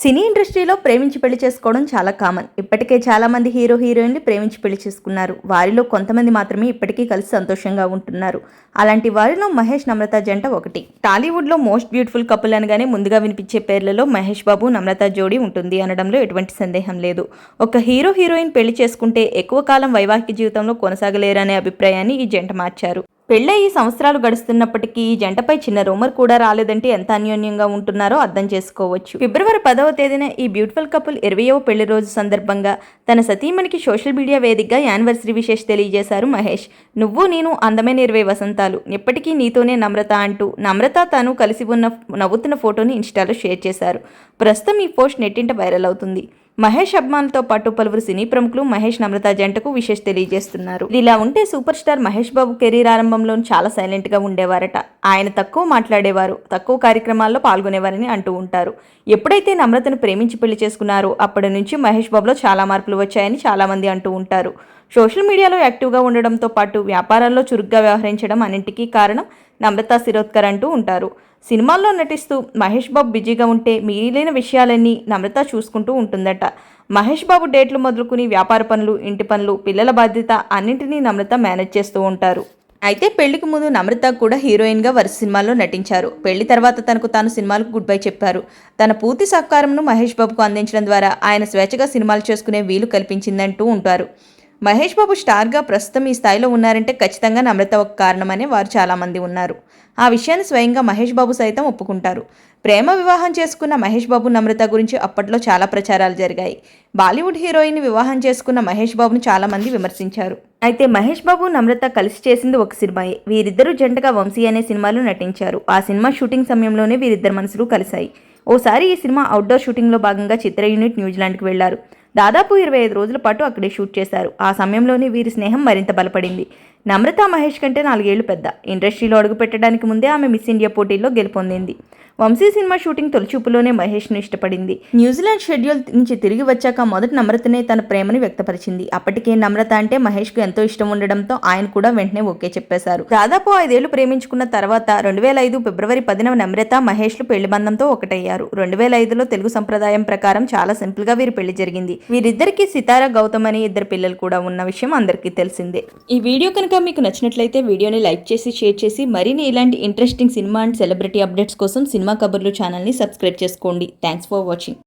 సినీ ఇండస్ట్రీలో ప్రేమించి పెళ్ళి చేసుకోవడం చాలా కామన్. ఇప్పటికే చాలామంది హీరో హీరోయిన్లు ప్రేమించి పెళ్ళి చేసుకున్నారు. వారిలో కొంతమంది మాత్రమే ఇప్పటికీ కలిసి సంతోషంగా ఉంటున్నారు. అలాంటి వారిలో మహేష్ నమ్రత జంట ఒకటి. టాలీవుడ్లో మోస్ట్ బ్యూటిఫుల్ కపుల్ అనగానే ముందుగా వినిపించే పేర్లలో మహేష్ బాబు నమ్రత జోడీ ఉంటుంది అనడంలో ఎటువంటి సందేహం లేదు. ఒక హీరో హీరోయిన్ పెళ్ళి చేసుకుంటే ఎక్కువ కాలం వైవాహిక జీవితంలో కొనసాగలేరనే అభిప్రాయాన్ని ఈ జంట మార్చారు. పెళ్ళయి సంవత్సరాలు గడుస్తున్నప్పటికీ ఈ జంటపై చిన్న రూమర్ కూడా రాలేదంటే ఎంత అన్యోన్యంగా ఉంటున్నారో అర్థం చేసుకోవచ్చు. ఫిబ్రవరి పదవ తేదీన ఈ బ్యూటిఫుల్ కపుల్ ఇరవయవ పెళ్ళి రోజు సందర్భంగా తన సతీమణికి సోషల్ మీడియా వేదికగా యానివర్సరీ విశేష్ తెలియజేశారు మహేష్. నువ్వు నేను అందమైన ఇరవై వసంతాలు. ఎప్పటికీ నీతోనే నమ్రత అంటూ నమ్రత తాను కలిసి ఉన్న నవ్వుతున్న ఫోటోని ఇన్స్టాలో షేర్ చేశారు. ప్రస్తుతం ఈ పోస్ట్ నెట్టింట వైరల్ అవుతుంది. మహేష్ అభిమానులతో పాటు పలువురు సినీ ప్రముఖులు మహేష్ నమ్రత జంటకు విశేష తెలియజేస్తున్నారు. ఇలా ఉంటే super star Mahesh Babu career ఆరంభంలో చాలా సైలెంట్గా ఉండేవారట. ఆయన తక్కువ మాట్లాడేవారు తక్కువ కార్యక్రమాల్లో పాల్గొనేవారని అంటూ ఉంటారు. ఎప్పుడైతే నమ్రతను ప్రేమించి పెళ్ళి చేసుకున్నారో అప్పటి నుంచి మహేష్ బాబులో చాలా మార్పులు వచ్చాయని చాలా మంది అంటూ ఉంటారు. సోషల్ మీడియాలో యాక్టివ్గా ఉండడంతో పాటు వ్యాపారాల్లో చురుగ్గా వ్యవహరించడం అన్నింటికీ కారణం నమ్రత శిరోద్కర్ అంటూ ఉంటారు. సినిమాల్లో నటిస్తూ మహేష్ బాబు బిజీగా ఉంటే మిగిలిన విషయాలన్నీ నమ్రత చూసుకుంటూ ఉంటుందట. మహేష్ బాబు డేట్లు మొదలుకుని వ్యాపార పనులు ఇంటి పనులు పిల్లల బాధ్యత అన్నింటినీ నమ్రత మేనేజ్ చేస్తూ ఉంటారు. అయితే పెళ్ళికి ముందు నమ్రత కూడా హీరోయిన్గా వరుస సినిమాల్లో నటించారు. పెళ్ళి తర్వాత తనకు తాను సినిమాలకు గుడ్ బై చెప్పారు. తన పూర్తి సహకారంను మహేష్ బాబుకు అందించడం ద్వారా ఆయన స్వేచ్ఛగా సినిమాలు చేసుకునే వీలు కల్పించిందంటూ ఉంటారు. మహేష్ బాబు స్టార్గా ప్రస్తుతం ఈ స్థాయిలో ఉన్నారంటే ఖచ్చితంగా నమ్రత ఒక కారణమనే వారు చాలామంది ఉన్నారు. ఆ విషయాన్ని స్వయంగా మహేష్ బాబు సైతం ఒప్పుకుంటారు. ప్రేమ వివాహం చేసుకున్న మహేష్ బాబు నమ్రత గురించి అప్పట్లో చాలా ప్రచారాలు జరిగాయి. బాలీవుడ్ హీరోయిన్ వివాహం చేసుకున్న మహేష్ బాబును చాలామంది విమర్శించారు. అయితే మహేష్ బాబు నమ్రత కలిసి చేసింది ఒక సినిమాయే వీరిద్దరూ జంటగా వంశీ అనే సినిమాలో నటించారు. ఆ సినిమా షూటింగ్ సమయంలోనే వీరిద్దరు మనసులు కలిశాయి. ఓసారి ఈ సినిమా అవుట్డోర్ షూటింగ్లో భాగంగా చిత్ర యూనిట్ న్యూజిలాండ్కి వెళ్ళారు. దాదాపు ఇరవై ఐదు రోజుల పాటు అక్కడే షూట్ చేశారు. ఆ సమయంలోనే వీరి స్నేహం మరింత బలపడింది. నమ్రత మహేష్ కంటే నాలుగేళ్ళు పెద్ద. ఇండస్ట్రీలో అడుగు పెట్టడానికి ముందే ఆమె మిస్ ఇండియా పోటీల్లో గెలుపొందింది. వంశీ సినిమా షూటింగ్ తొలిచూపులోనే మహేష్ను ఇష్టపడింది. న్యూజిలాండ్ షెడ్యూల్ నుంచి తిరిగి వచ్చాక మొదట నమ్రతనే తన ప్రేమను వ్యక్తపరిచింది. అప్పటికే నమ్రత అంటే మహేష్కు ఎంతో ఇష్టం ఉండడంతో ఆయన కూడా వెంటనే ఓకే చెప్పేశారు. దాదాపు ఐదేళ్ళు ప్రేమించుకున్న తర్వాత రెండు వేల ఐదు ఫిబ్రవరి పదిన నమ్రత మహేష్లు పెళ్ళి బంధంతో ఒకటయ్యారు. రెండు వేల ఐదులో తెలుగు సంప్రదాయం ప్రకారం చాలా సింపుల్గా వీరి పెళ్ళి జరిగింది. వీరిద్దరికి సితారా గౌతమ్ అనే ఇద్దరు పిల్లలు కూడా ఉన్న విషయం అందరికీ తెలిసిందే. ఈ వీడియో కనుక మీకు నచ్చినట్లయితే వీడియోని లైక్ చేసి షేర్ చేసి మరిన్ని ఇలాంటి interesting cinema and celebrity updates కోసం సినిమా సినిమా కబుర్లు ఛానల్ని సబ్స్క్రైబ్ చేసుకోండి. Thanks for watching